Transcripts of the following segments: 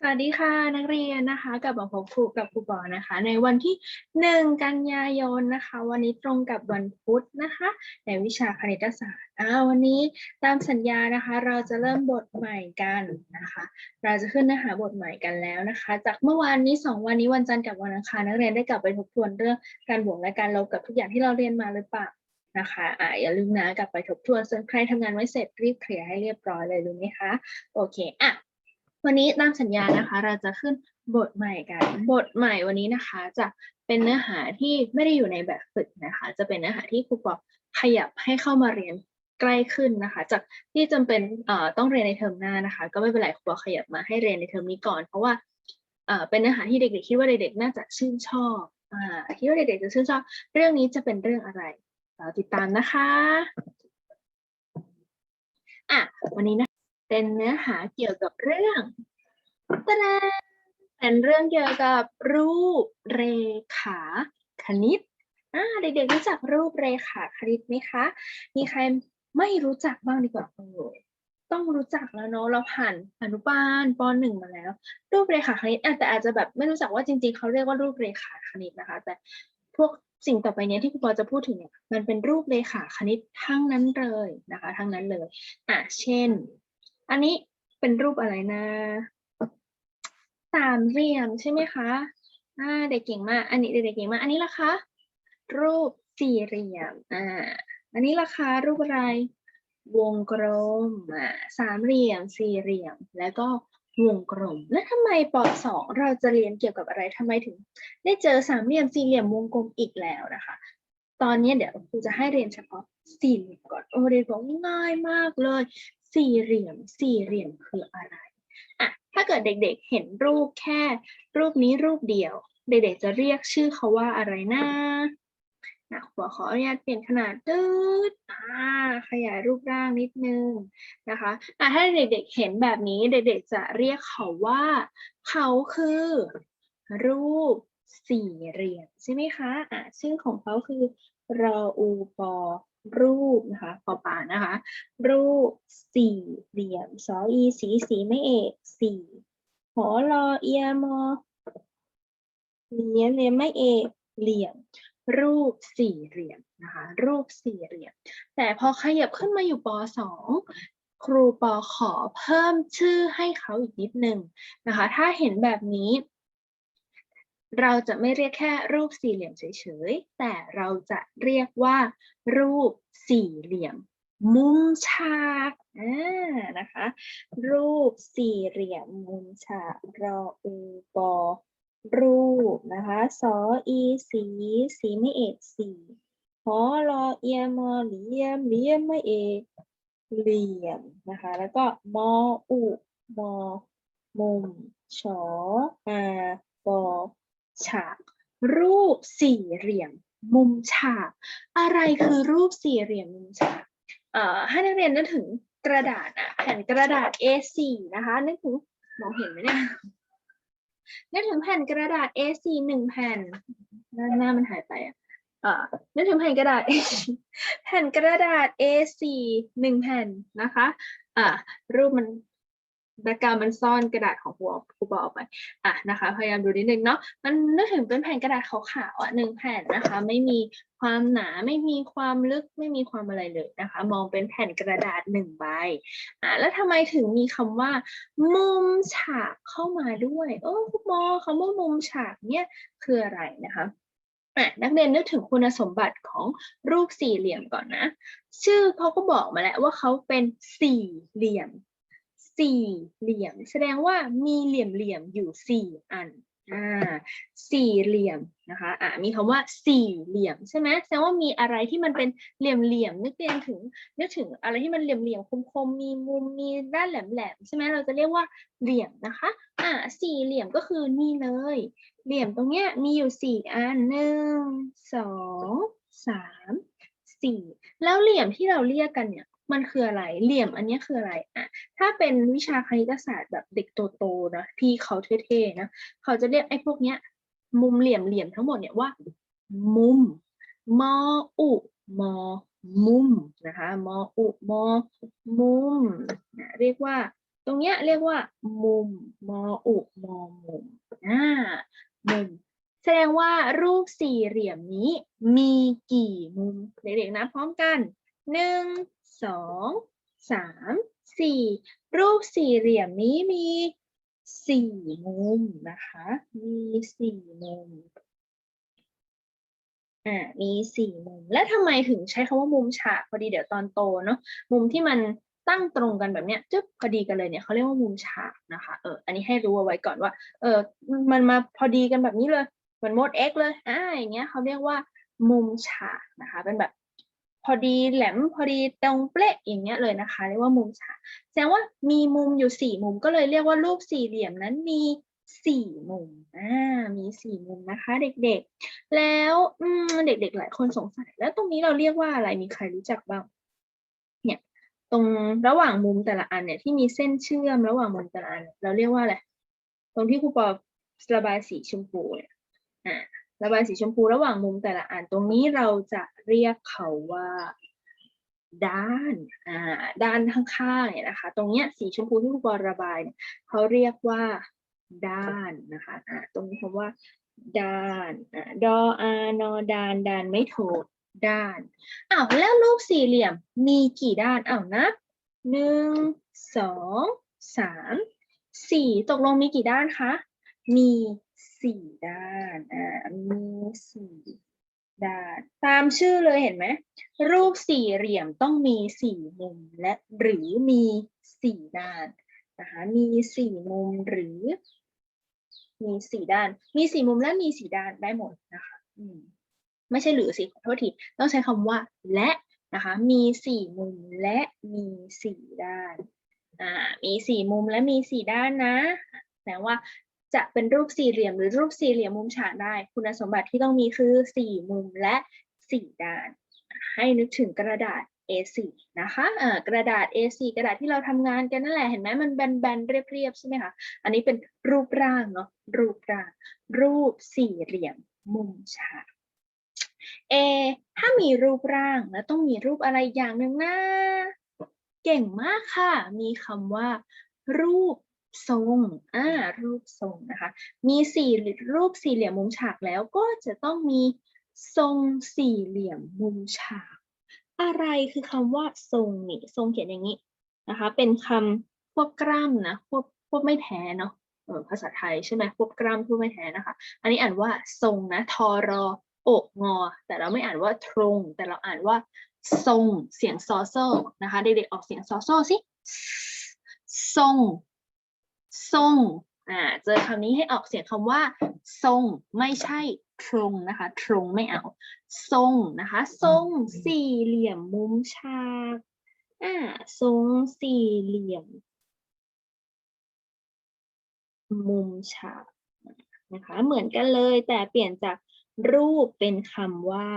สวัสดีค่ะนักเรียนนะคะกลับมาพบครูกับครูปอนะคะ ในวันที่หนึ่งกันยายนนะคะ วันนี้ตรงกับวันพุธนะคะ ในวิชาคณิตศาสตร์อ่าวันนี้ตามสัญญานะคะ เราจะเริ่มบทใหม่กันนะคะ เราจะขึ้นเนื้อหาบทใหม่กันแล้วนะคะ จากเมื่อวานนี้สองวันนี้วันจันทร์กับวันอังคารนักเรียนได้กลับไปทบทวนเรื่องการบวกและการลบกับทุกอย่างที่เราเรียนมาหรือเปล่านะคะอ่าอย่าลืมนะกลับไปทบทวนส่วนใครทำงานไว้เสร็จรีบเคลียร์ให้เรียบร้อยเลยรู้ไหมคะ โอเค อะ วันนี้ตามสัญญานะคะ เราจะขึ้นบทใหม่กัน บทใหม่วันนี้นะคะ จะเป็นเนื้อหาที่ไม่ได้อยู่ในแบบฝึกนะคะ จะเป็นเนื้อหาที่ครูปอขยับให้เข้ามาเรียนใกล้ขึ้นนะคะ จากที่จำเป็นต้องเรียนในเทอมหน้านะคะ ก็ไม่เป็นไรครูปอขยับมาให้เรียนในเทอมนี้ก่อน เพราะว่าเป็นเนื้อหาที่เด็กๆคิดว่าเด็กๆน่าจะชื่นชอบอคิดว่าเด็กๆจะชื่นชอบ เรื่องนี้จะเป็นเรื่องอะไรเราติดตามนะคะอะวันนี้นะ เป็นเนื้อหาเกี่ยวกับเรื่องตะเป็นเรื่องเกี่ยวกับรูปเรขาคณิตอ่าเด็กๆรู้จักรูปเรขาคณิตไหมคะ มีใครไม่รู้จักบ้างดีกว่าเออต้องรู้จักแล้วเนาะเราผ่านอนุบาลปหนึ่งมาแล้ว รูปเรขาคณิตอะแต่อาจจะแบบไม่รู้จักว่าจริงๆเขาเรียกว่ารูปเรขาคณิตนะคะ แต่พวกสิ่งต่อไปนี้ที่ครูปอจะพูดถึงเนี่ยมันเป็นรูปเรขาคณิตทั้งนั้นเลยนะคะ ทั้งนั้นเลยอะเช่น อันนี้เป็นรูปอะไรนะสามเหลี่ยมใช่ไหมคะอ่าเด็กเก่งมาก อันนี้เด็กเก่งมาก อันนี้ล่ะคะ รูปสี่เหลี่ยม อ่า อันนี้ล่ะคะรูปอะไร วงกลม อ่า สามเหลี่ยม สี่เหลี่ยม แล้วก็วงกลม แล้วทำไมปสองเราจะเรียนเกี่ยวกับอะไรทำไมถึง ได้เจอสามเหลี่ยม สี่เหลี่ยม วงกลมอีกแล้วนะคะ ตอนนี้เดี๋ยวครูจะให้เรียนเฉพาะสี่เหลี่ยมก่อน โอ้เด็กบอกง่ายมากเลย สี่เหลี่ยม สี่เหลี่ยมคืออะไรอะถ้าเกิดเด็กๆเห็นรูปแค่ รูปนี้รูปเดียว เด็กๆจะเรียกชื่อเขาว่าอะไรนะนะขอขออนุญาตเปลี่ยนขนาดตืดอ่าขยายรูปร่างนิดนึงนะคะอะถ้าเด็กๆเห็นแบบนี้เด็กๆจะเรียกเขาว่า เขาคือ รูปสี่เหลี่ยมใช่ไหมคะอะชื่อของเขาคือรออูปอ รูปนะคะปอปานะคะ รูปสี่เหลี่ยมสออีสีสีไม่เอกสี่หอรอเอียมอเลียนเลียนไม่เอกเหลี่ยม รูปสี่เหลี่ยมนะคะ รูปสี่เหลี่ยม แต่พอขยับขึ้นมาอยู่ปสองครูปอขอเพิ่มชื่อให้เขาอีกนิดหนึ่งนะคะ ถ้าเห็นแบบนี้ เราจะไม่เรียกแค่รูปสี่เหลี่ยมเฉยๆ แต่เราจะเรียกว่า รูปสี่เหลี่ยม มุมฉากอ่านะคะ รูปสี่เหลี่ยมมุมฉากรออูปอรูปนะคะสออีสีสีไม่เอกสีหอรอเอียมอเหลี่ยมเหลี่ยมไม่เอกเหลี่ยมนะคะ แล้วก็มออุมอมุมชออาปอ ฉาก รูปสี่เหลี่ยมมุมฉาก อะไรคือรูปสี่เหลี่ยมมุมฉากเอ่อให้นักเรียนนึกถึงกระดาษอะแผ่นกระดาษ A4 นะคะนึกถึงมองเห็นไหมเนี่ยนึกถึงแผ่นกระดาษ A4 หนึ่งแผ่นหน้ามันหายไปอะนึกถึงแผ่นกระดาษ แผ่นกระดาษ A4 หนึ่งแผ่นนะคะอ่ารูปมัน แบ็กกราวมันซ่อนกระดาษของครูครูบอออกไปอะนะคะ พยายามดูนิดนึงเนาะมันนึกถึงเป็นแผ่นกระดาษขาวๆอะหนึ่งแผ่นนะคะ ไม่มีความหนาไม่มีความลึกไม่มีความอะไรเลยนะคะ มองเป็นแผ่นกระดาษหนึ่งใบอะแล้วทำไมถึงมีคำว่า มุมฉากเข้ามาด้วยโอ้คุณมอคำว่ามุมฉากเนี่ยคืออะไรนะคะอะนักเรียนนึกถึงคุณสมบัติของรูปสี่เหลี่ยมก่อนนะ ชื่อเขาก็บอกมาแล้วว่าเขาเป็นสี่เหลี่ยม สี่เหลี่ยม แสดงว่ามีเหลี่ยมเหลี่ยมอยู่สี่อันอ่าสี่เหลี่ยมนะคะอ่ามีคำว่าสี่เหลี่ยมใช่ไหมแสดงว่ามีอะไรที่มันเป็นเหลี่ยมเหลี่ยมนึกเรียนถึงนึกถึงอะไรที่มันเหลี่ยมเหลี่ยมคมคมๆมีมุมมีด้านแหลมแหลมๆใช่ไหมเราจะเรียกว่าเหลี่ยมนะคะอ่าสี่เหลี่ยมก็คือนี่เลย เหลี่ยมตรงเนี้ยมีอยู่สี่อันหนึ่งสองสามสี่แล้วเหลี่ยมที่เราเรียกกันเนี่ย มันคืออะไร เหลี่ยมอันนี้คืออะไรอะถ้าเป็นวิชาคณิตศาสตร์แบบเด็กโตๆนะพี่เขาเท่ๆนะเขาจะเรียกไอ้พวกเนี้ย มุมเหลี่ยมเหลี่ยมทั้งหมดเนี่ยว่า มุมมออุมอมุมนะคะมออุมอมุมนะเรียกว่า ตรงเนี้ยเรียกว่า มุมมออุมอมุมอ่ามุมแสดงว่ารูปสี่เหลี่ยมนี้มีกี่มุมเด็กๆนะพร้อมกันหนึ่ง สองสามสี่รูปสี่เหลี่ยมนี้มีสี่มุมนะคะ มีสี่มุมอ่ามีสี่มุม และทำไมถึงใช้คำว่ามุมฉากพอดีเดี๋ยวตอนโตเนาะมุมที่มันตั้งตรงกันแบบเนี้ยจึ๊บพอดีกันเลยเนี่ยเขาเรียกว่ามุมฉากนะคะเอออันนี้ให้รู้เอาไว้ก่อนว่า เออมันมาพอดีกันแบบนี้เลยเหมือนโมด x เลยอ่าอย่างเงี้ยเขาเรียกว่ามุมฉากนะคะ เป็นแบบ พอดีแหลมพอดีตรงเป๊ะอย่างเงี้ยเลยนะคะ เรียกว่ามุมฉากแสดงว่ามีมุมอยู่สี่มุมก็เลยเรียกว่ารูปสี่เหลี่ยมนั้นมีสี่มุมอ่ามีสี่มุมนะคะ เด็กๆ แล้วอืมเด็ก ๆ หลายคนสงสัย แล้วตรงนี้เราเรียกว่าอะไรมีใครรู้จักบ้างเนี่ยตรงระหว่างมุมแต่ละอันเนี่ยที่มีเส้นเชื่อมระหว่างมุมแต่ละอัน เราเรียกว่าอะไรตรงที่ครูปอระบายสีชมพูเนี่ยอ่า ระบายสีชมพูระหว่างมุมแต่ละอันตรงนี้เราจะเรียกเขาว่าด้านอ่าด้านข้างๆเนี่ยนะคะ ตรงเนี้ยสีชมพูที่ครูปอระบายเนี่ยเขาเรียกว่าด้านนะคะอ่าตรงนี้คำว่าด้านอ่าดออานอดานดานไม่โทด้านอ้าวแล้วรูปสี่เหลี่ยมมีกี่ด้านอ้าวนับหนึ่งสองสามสี่ตกลงมีกี่ด้านคะมี สี่ด้าน อ่า มีสี่ด้าน ตามชื่อเลยเห็นไหม รูปสี่เหลี่ยมต้องมีสี่มุมและหรือมีสี่ด้านนะคะ มีสี่มุมหรือ มีสี่ด้าน มีสี่มุมและมีสี่ด้านได้หมดนะคะ อืม ไม่ใช่หรือสิขอโทษที ต้องใช้คำว่าและนะคะ มีสี่มุมและมีสี่ด้าน อ่า มีสี่มุมและมีสี่ด้านนะแสดงว่า จะเป็นรูปสี่เหลี่ยมหรือรูปสี่เหลี่ยมมุมฉากได้ คุณสมบัติที่ต้องมีคือสี่มุมและสี่ด้าน ให้นึกถึงกระดาษ A4 นะคะเอ่อกระดาษ A4 กระดาษที่เราทำงานกันนั่นแหละ เห็นไหมมันแบนๆ เรียบๆ ใช่ไหมคะ อันนี้เป็นรูปร่างเนาะ รูปร่าง รูปสี่เหลี่ยม มุมฉากเอถ้ามีรูปร่างแล้วต้องมีรูปอะไรอย่างหนึ่งนะ เก่งมากค่ะ มีคำว่า รูป ทรงอ่ารูปทรงนะคะ มีสี่รูปสี่เหลี่ยมมุมฉากแล้วก็จะต้องมีทรงสี่เหลี่ยมมุมฉาก อะไรคือคำว่าทรงนี่ทรงเขียนอย่างนี้นะคะ เป็นคำควบกล้ำนะควบควบไม่แท้เนาะภาษาไทยใช่ไหมควบกล้ำควบไม่แท้นะคะ อันนี้อ่านว่าทรงนะทอรออกงอ แต่เราไม่อ่านว่าตรง แต่เราอ่านว่าทรงเสียงซอโซนะคะเด็กๆออกเสียงซอโซสิทรง ทรงอ่าเจอคำนี้ให้ออกเสียงคำว่า ทรงไม่ใช่ตรงนะคะตรงไม่เอา ทรงนะคะทรงสี่เหลี่ยมมุมฉากอ่าทรงสี่เหลี่ยม มุมฉากนะคะเหมือนกันเลยแต่เปลี่ยนจากรูปเป็นคำว่า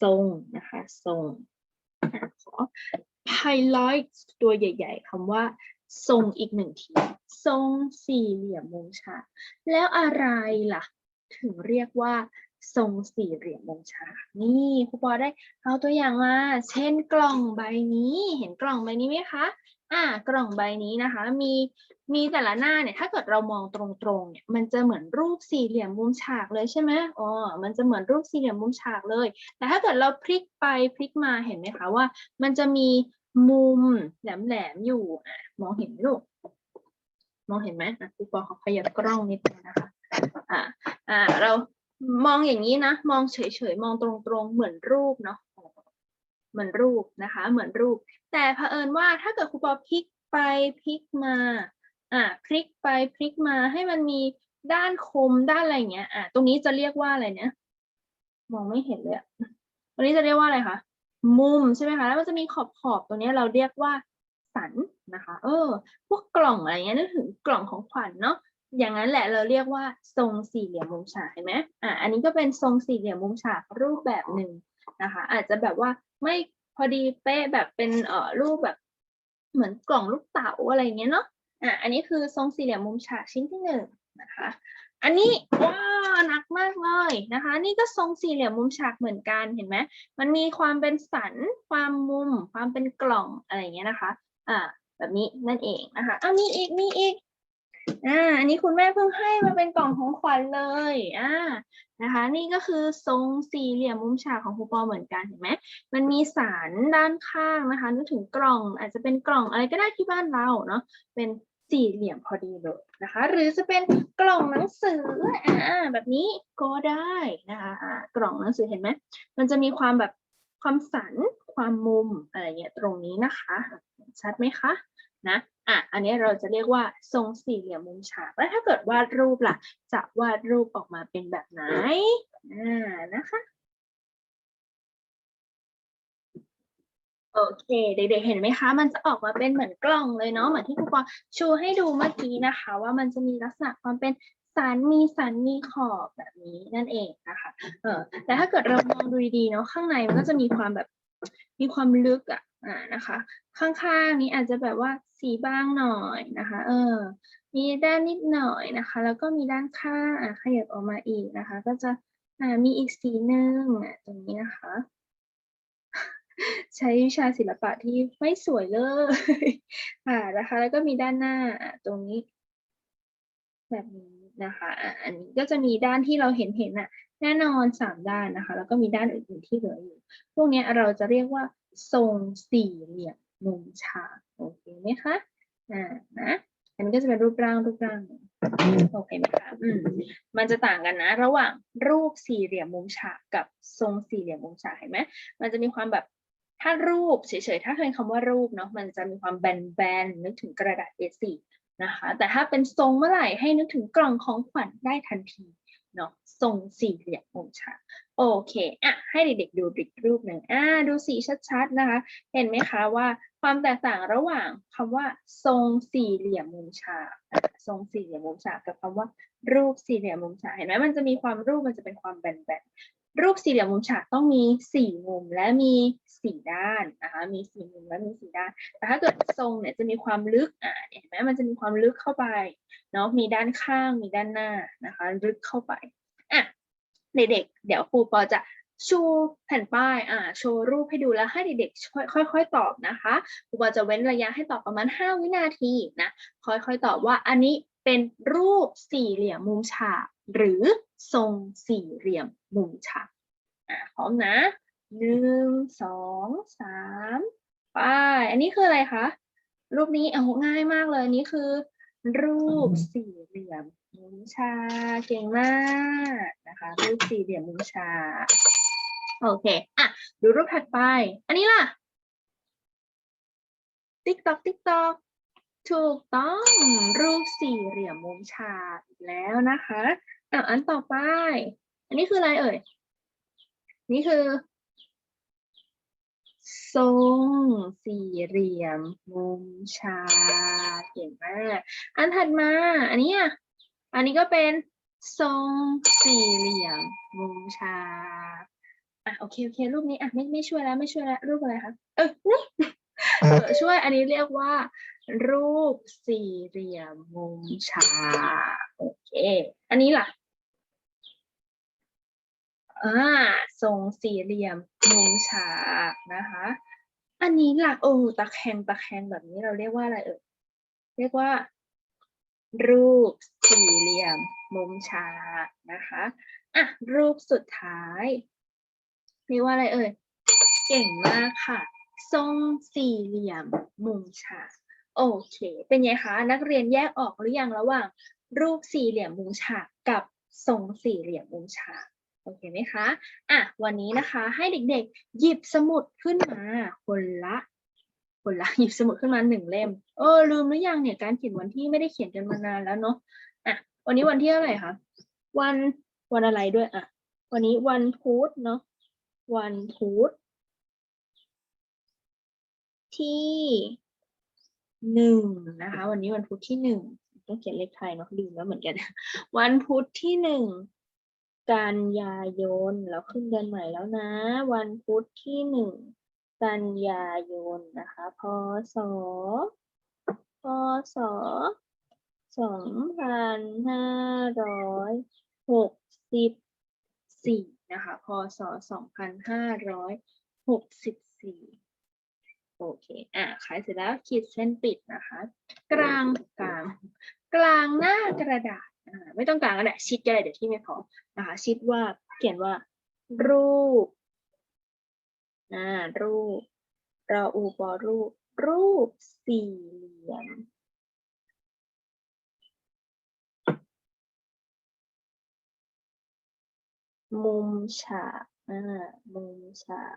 ทรงนะคะทรงขอ highlight ตัวใหญ่ ๆคำว่า ทรงอีกหนึ่งที ทรงสี่เหลี่ยมมุมฉากแล้วอะไรล่ะ ถึงเรียกว่า ทรงสี่เหลี่ยมมุมฉากนี่ครูปอได้เอาตัวอย่างมา เช่นกล่องใบนี้ เห็นกล่องใบนี้ไหมคะอ่ากล่องใบนี้นะคะ มีมีแต่ละหน้าเนี่ย ถ้าเกิดเรามองตรงๆเนี่ย มันจะเหมือนรูปสี่เหลี่ยมมุมฉากเลยใช่ไหมอ๋อ มันจะเหมือนรูปสี่เหลี่ยมมุมฉากเลย แต่ถ้าเกิดเราพลิกไปพลิกมาเห็นไหมคะว่า มันจะมี มุมแหลมๆอยู่อะมองเห็นลูกมองเห็นไหมอะครูปอขอขยับกล้องนิดนึงนะคะอ่าอ่าเรามองอย่างนี้นะ มองเฉยๆ มองตรงๆ เหมือนรูปเนาะเหมือนรูปนะคะ เหมือนรูป แต่เผอิญว่าถ้าเกิดครูปอพลิกไปพลิกมาอ่าพลิกไปพลิกมาให้มันมีด้านคมด้านอะไรอย่างเงี้ยอ่าตรงนี้จะเรียกว่าอะไรเนี่ยมองไม่เห็นเลยอะตรงนี้จะเรียกว่าอะไรคะ มุมใช่ไหมคะ แล้วมันจะมีขอบขอบๆตรงนี้เราเรียกว่าสันนะคะ เออ พวกกล่องอะไรเงี้ยนึกถึงกล่องของขวัญเนาะ อย่างนั้นแหละเราเรียกว่าทรงสี่เหลี่ยมมุมฉากเห็นไหมอะ อันนี้ก็เป็นทรงสี่เหลี่ยมมุมฉากรูปแบบหนึ่งนะคะ อาจจะแบบว่าไม่พอดีเป๊ะแบบเป็นเอ่อรูปแบบ เหมือนกล่องลูกเต๋าอะไรเงี้ยเนาะ อะ อันนี้คือทรงสี่เหลี่ยมมุมฉากชิ้นที่หนึ่งนะคะ อันนี้ว้าวหนักมากเลยนะคะ นี่ก็ทรงสี่เหลี่ยมมุมฉากเหมือนกันเห็นไหมมันมีความเป็นสัน ความมุม ความเป็นกล่องอะไรอย่างเงี้ยนะคะ อ่า แบบนี้นั่นเองนะคะอ้าวมีอีกมีอีกอ่าอันนี้คุณแม่เพิ่งให้มาเป็นกล่องของขวัญเลยอ่านะคะ นี่ก็คือทรงสี่เหลี่ยมมุมฉากของครูปอเหมือนกันเห็นไหมมันมีสารด้านข้างนะคะนึกถึงกล่องอาจจะเป็นกล่องอะไรก็ได้ที่บ้านเราเนาะเป็น สี่เหลี่ยมพอดีเลยนะคะ หรือจะเป็นกล่องหนังสืออ่าแบบนี้ก็ได้นะคะอ่ากล่องหนังสือเห็นไหมมันจะมีความแบบความสันความมุมอะไรเงี้ยตรงนี้นะคะ ชัดไหมคะนะอะอันนี้เราจะเรียกว่าทรงสี่เหลี่ยมมุมฉากแล้วถ้าเกิดวาดรูปล่ะ จะวาดรูปออกมาเป็นแบบไหนอ่า นะคะ โอเค เด็กๆเห็นไหมคะ มันจะออกมาเป็นเหมือนกล่องเลยเนาะเหมือนที่ครูปอชูให้ดูเมื่อกี้นะคะ ว่ามันจะมีลักษณะความเป็นสันมีสันมีขอบแบบนี้นั่นเองนะคะเออแต่ถ้าเกิดเรามองดูดีๆเนาะข้างในมันก็จะมีความแบบมีความลึกอะอ่านะคะ ข้างๆนี้อาจจะแบบว่าสีบางหน่อยนะคะ เออ มีด้านนิดหน่อยนะคะ แล้วก็มีด้านข้างขยับออกมาอีกนะคะ ก็จะอ่ามีอีกสีหนึ่งอะตรงนี้นะคะ ใช้วิชาศิลปะที่ไม่สวยเลยอ่านะคะ แล้วก็มีด้านหน้าตรงนี้ แบบนี้นะคะอันนี้ก็จะมีด้านที่เราเห็นเห็นอะแน่นอนสามด้านนะคะ แล้วก็มีด้านอื่นๆที่เหลืออยู่ พวกนี้เราจะเรียกว่าทรงสี่เหลี่ยมมุมฉากโอเคไหมคะอ่านะอันนี้ก็จะเป็นรูปร่างรูปร่างหนึ่งโอเคไหมคะอืมมันจะต่างกันนะ ระหว่างรูปสี่เหลี่ยมมุมฉากกับทรงสี่เหลี่ยมมุมฉากเห็นไหมมันจะมีความแบบ ถ้ารูปเฉยๆ ถ้าเคยคำว่ารูปเนาะมันจะมีความแบนๆ นึกถึงกระดาษ A4 นะคะ แต่ถ้าเป็นทรงเมื่อไหร่ให้นึกถึงกล่องของขวัญได้ทันทีเนาะทรงสี่เหลี่ยมมุมฉากโอเคอะให้เด็กๆดูอีกรูปหนึ่งอ่าดูสีชัดๆนะคะ เห็นไหมคะว่าความแตกต่างระหว่างคำว่า ทรงสี่เหลี่ยมมุมฉากทรงสี่เหลี่ยมมุมฉากกับคำว่า รูปสี่เหลี่ยมมุมฉากเห็นไหมมันจะมีความรูปมันจะเป็นความแบนๆรูปสี่เหลี่ยมมุมฉากต้องมีสี่มุมและมี สี่ด้านนะคะมีสี่มุมและมีสี่ด้าน แต่ถ้าเกิดทรงเนี่ยจะมีความลึกอ่าเห็นไหมมันจะมีความลึกเข้าไปเนาะมีด้านข้างมีด้านหน้านะคะลึกเข้าไปอะเด็กๆเดี๋ยวครูปอจะชูแผ่นป้าย อ่า โชว์รูปให้ดูแล้วให้เด็กๆ ค่อยค่อยๆตอบนะคะครูปอจะเว้นระยะให้ตอบประมาณ 5 วินาทีนะ ค่อยๆ ตอบว่าอันนี้เป็นรูปสี่เหลี่ยมมุมฉากหรือทรงสี่เหลี่ยมมุมฉาก อ่า พร้อมนะ หนึ่งสองสามไปอันนี้คืออะไรคะ รูปนี้เอาง่ายมากเลยอันนี้คือ รูปสี่เหลี่ยมมุมฉากเก่งมากนะคะ รูปสี่เหลี่ยมมุมฉากโอเคอะดูรูปถัดไป อันนี้ล่ะ ติ๊กตอกติ๊กตอกถูกต้องรูปสี่เหลี่ยมมุมฉากอีกแล้วนะคะอะอันต่อไป อันนี้คืออะไรเอ่ย นี่คือ ทรงสี่เหลี่ยมมุมฉากเก่งมากอันถัดมาอันนี้อะอันนี้ก็เป็นทรงสี่เหลี่ยมมุมฉากอะโอเคโอเครูปนี้อะไม่ไม่ช่วยแล้วไม่ช่วยแล้วรูปอะไรคะเอออุ๊ยเออช่วยอันนี้เรียกว่า รูปสี่เหลี่ยมมุมฉากโอเค อันนี้ล่ะ อ่าทรงสี่เหลี่ยมมุมฉากนะคะ อันนี้หล่ะโอ้ตะแคงตะแคงแบบนี้เราเรียกว่าอะไรเอ่ยเรียกว่า รูปสี่เหลี่ยม มุมฉากนะคะอะรูปสุดท้ายเรียกว่าอะไรเอ่ยเก่งมากค่ะ ทรงสี่เหลี่ยม มุมฉากโอเค เป็นไงคะนักเรียนแยกออกหรือยังระหว่าง รูปสี่เหลี่ยมมุมฉากกับทรงสี่เหลี่ยมมุมฉาก อเคไหมคะอะวันนี้นะคะให้เด็กๆ หยิบสมุดขึ้นมาคนละคนละหยิบสมุดขึ้นมาหนึ่งเล่ม เออลืมหรือยังเนี่ยการเขียนวันที่ไม่ได้เขียนกันมานานแล้วเนาะอะวันนี้วันที่เท่าไหร่คะวันวันอะไรด้วยอะวันนี้วันพุธเนาะวันพุธที่หนึ่งนะคะ วันนี้วันพุธที่หนึ่งต้องเขียนเลขไทยเนาะลืมแล้วเหมือนกัน วันพุธที่หนึ่ง กันยายนแล้วขึ้นเดือนใหม่แล้วนะ วันพุธที่หนึ่งกันยายนนะคะพศพศสองพันห้าร้อยหกสิบสี่นะคะพศสองพันห้าร้อยหกสิบสี่โอเค อะขายเสร็จแล้วขีดเส้นปิดนะคะ กลางกลาง กลางหน้ากระดาษ ไม่ต้องกลางก็ได้ชิดก็ได้เดี๋ยวที่ไม่พอนะคะชิดว่าเขียนว่า รูปอ่ารูปรออูปอรูป รูปสี่เหลี่ยมมุมฉากอ่ามุมฉาก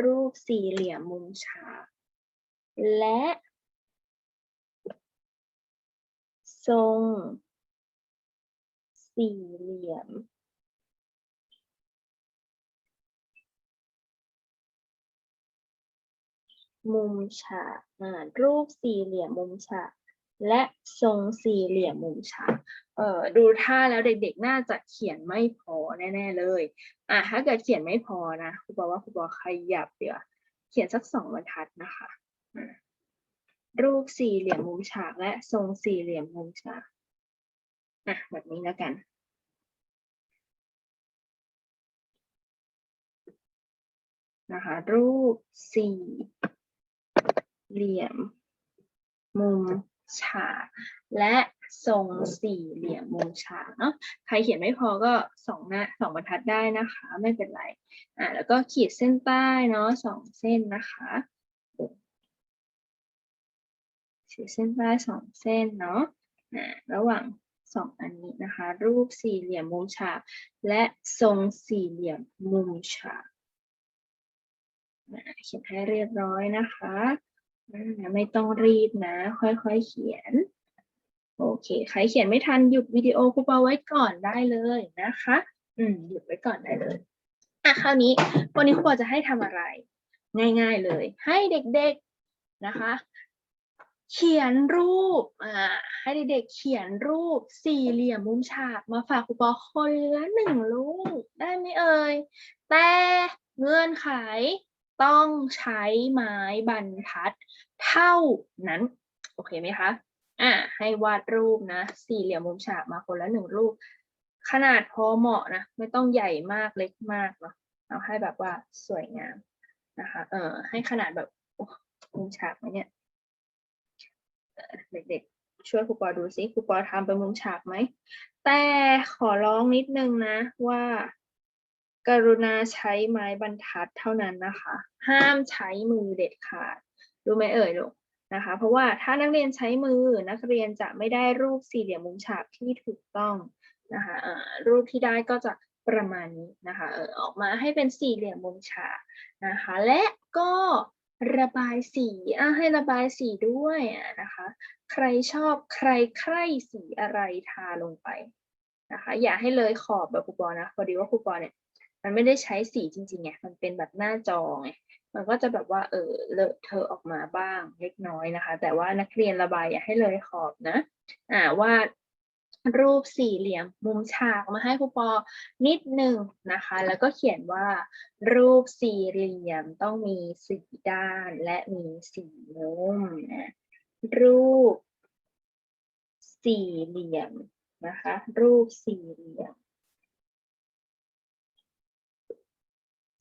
รูปสี่เหลี่ยมมุมฉากและ ทรง สี่เหลี่ยม มุมฉากรูปสี่เหลี่ยมมุมฉากและทรงสี่เหลี่ยมมุมฉากเอ่อดูท่าแล้วเด็กๆ น่าจะเขียนไม่พอแน่ๆเลยอะถ้าเกิดเขียนไม่พอนะครูบอกว่าครูบอกขยับเดี๋ยวเขียนสักสองบรรทัดนะคะ รูปสี่เหลี่ยมมุมฉากและทรงสี่เหลี่ยมมุมฉากอะแบบนี้แล้วกัน นะคะ รูปสี่เหลี่ยม มุมฉากและทรงสี่เหลี่ยมมุมฉากเนาะใครเขียนไม่พอก็สองหน้าสองบรรทัดได้นะคะ ไม่เป็นไรอ่าแล้วก็ขีดเส้นใต้เนาะสองเส้นนะคะ ขีดเส้นใต้สองเส้นเนาะระหว่างสองอันนี้นะคะ รูปสี่เหลี่ยมมุมฉาก และทรงสี่เหลี่ยมมุมฉากเขียนให้เรียบร้อยนะคะ ไม่ต้องรีบนะ ค่อยๆเขียน โอเค ใครเขียนไม่ทันหยุดวิดีโอครูปาไว้ก่อนได้เลยนะคะ อืมหยุดไว้ก่อนได้เลย อะคราวนี้วันนี้ครูปาจะให้ทำอะไร ง่าย ๆเลย ให้เด็กๆนะคะ เขียนรูปอ่าให้เด็กๆเขียนรูปสี่เหลี่ยมมุมฉากมาฝากครูปาคนละหนึ่งรูปได้ไหมเอ่ย แต่เงื่อนไขต้องใช้ไม้บรรทัดเท่านั้น โอเคไหมคะอะให้วาดรูปนะ สี่เหลี่ยมมุมฉากมาคนละหนึ่งรูป ขนาดพอเหมาะนะ ไม่ต้องใหญ่มากเล็กมากเนาะเอาให้แบบว่าสวยงามนะคะ เออให้ขนาดแบบมุมฉากเนี่ย เด็กๆ ช่วยครูปอดูซิครูปอทำเป็นมุมฉากไหม แต่ขอร้องนิดนึงนะว่า กรุณาใช้ไม้บรรทัดเท่านั้นนะคะ ห้ามใช้มือเด็ดขาดรู้ไหมเอ่ยลูกนะคะ เพราะว่าถ้านักเรียนใช้มือนักเรียนจะไม่ได้รูปสี่เหลี่ยมมุมฉากที่ถูกต้องนะคะรูปที่ได้ก็จะประมาณนี้นะคะเออออกมาให้เป็นสี่เหลี่ยมมุมฉากนะคะ และก็ ระบายสีอะให้ระบายสีด้วยอะนะคะ ใครชอบใครใครสีอะไรทาลงไปนะคะ อย่าให้เลยขอบแบบครูปอนะพอดีว่าครูปอเนี่ย มันไม่ได้ใช้สีจริงๆไงมันเป็นแบบหน้าจอไงมันก็จะแบบว่าเออเลอะเทอะออกมาบ้างเล็กน้อยนะคะ แต่ว่านักเรียนระบายอย่าให้เลยขอบนะ อ่าวาด รูปสี่เหลี่ยมมุมฉากมาให้ครูปอนิดหนึ่งนะคะ แล้วก็เขียนว่า รูปสี่เหลี่ยมต้องมีสี่ด้านและมีสี่มุมนะรูปสี่เหลี่ยมนะคะ รูปสี่เหลี่ยม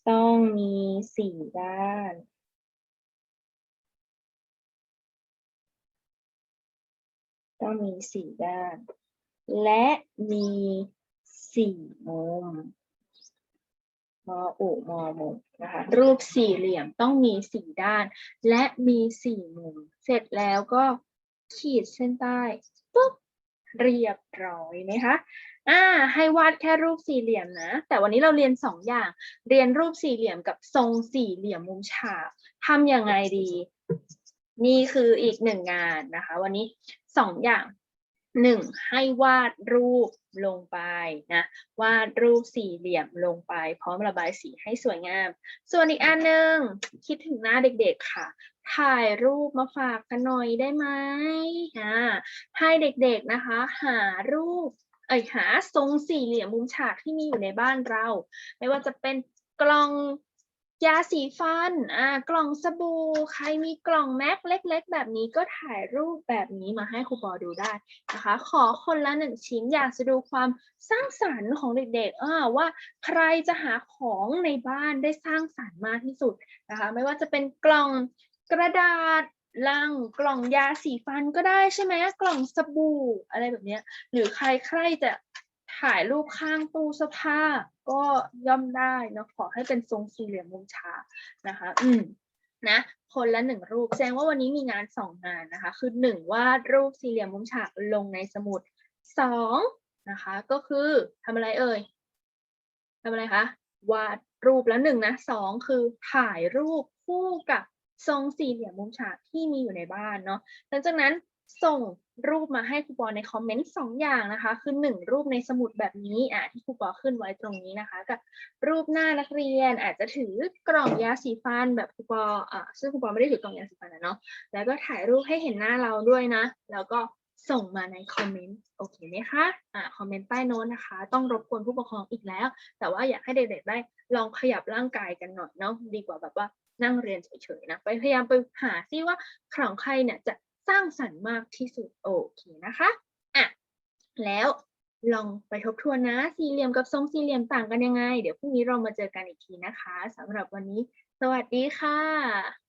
ต้องมีสี่ด้านต้องมีสี่ด้าน และมีสี่มุมมออุมอมุมนะคะรูปสี่เหลี่ยมต้องมีสี่ด้าน และมีสี่มุม เสร็จแล้วก็ขีดเส้นใต้ปุ๊บเรียบร้อยไหมคะอ่าให้วาดแค่รูปสี่เหลี่ยมนะ แต่วันนี้เราเรียนสองอย่าง เรียนรูปสี่เหลี่ยมกับทรงสี่เหลี่ยมมุมฉากทำยังไงดี นี่คืออีกหนึ่งงานนะคะ วันนี้สองอย่าง หนึ่งให้วาดรูปลงไปนะวาดรูปสี่เหลี่ยมลงไป พร้อมระบายสีให้สวยงาม ส่วนอีกอันหนึ่งคิดถึงหน้าเด็กๆค่ะ ถ่ายรูปมาฝากกันหน่อยได้ไหมอ่าให้เด็กๆนะคะ หารูปเอ้ยหาทรงสี่เหลี่ยมมุมฉากที่มีอยู่ในบ้านเรา ไม่ว่าจะเป็นกล่อง ยาสีฟัน อ่า กล่องสบู่ ใครมีกล่องแม็กเล็ก ๆ แบบนี้ก็ถ่ายรูปแบบนี้มาให้ครูปอดูได้นะคะ ขอคนละหนึ่งชิ้นอยากจะดูความสร้างสรรค์ของเด็กๆอ่าว่าใครจะหาของในบ้านได้สร้างสรรค์มากที่สุดนะคะ ไม่ว่าจะเป็นกล่องกระดาษลังกล่องยาสีฟันก็ได้ใช่ไหมกล่องสบู่อะไรแบบนี้หรือใครใครจะ ถ่ายรูปข้างตู้เสื้อผ้าก็ย่อมได้เนะขอให้เป็นทรงสี่เหลี่ยมมุมฉากนะคะ อืมนะคนละหนึ่งรูปแสดงว่าวันนี้มีงานสองงานนะคะ คือหนึ่งวาดรูปสี่เหลี่ยมมุมฉากลงในสมุดสองนะคะ ก็คือทำอะไรเอ่ยทำอะไรคะวาดรูปแล้วหนึ่งนะสองคือถ่ายรูปคู่กับทรงสี่เหลี่ยมมุมฉากที่มีอยู่ในบ้านเนาะหลังจากนั้นส่ง รูปมาให้ครูปอในคอมเมนต์สองอย่างนะคะ คือหนึ่งรูปในสมุดแบบนี้อะที่ครูปอขึ้นไว้ตรงนี้นะคะ กับรูปหน้านักเรียนอาจจะถือกล่องยาสีฟันแบบครูปออะซึ่งครูปอไม่ได้ถือกล่องยาสีฟันนะเนาะแล้วก็ถ่ายรูปให้เห็นหน้าเราด้วยนะ แล้วก็ส่งมาในคอมเมนต์โอเคไหมคะอ่าคอมเมนต์ใต้โน้ตนะคะ ต้องรบกวนผู้ปกครองอีกแล้ว แต่ว่าอยากให้เด็กๆได้ลองขยับร่างกายกันหน่อยเนาะดีกว่าแบบว่านั่งเรียนเฉยๆนะไปพยายามไปหาซิว่าของใครเนี่ยจะ สร้างสรรค์มากที่สุดโอเคนะคะอะแล้วลองไปทบทวนนะ สี่เหลี่ยมกับทรงสี่เหลี่ยมต่างกันยังไง เดี๋ยวพรุ่งนี้เรามาเจอกันอีกทีนะคะสำหรับวันนี้ สวัสดีค่ะ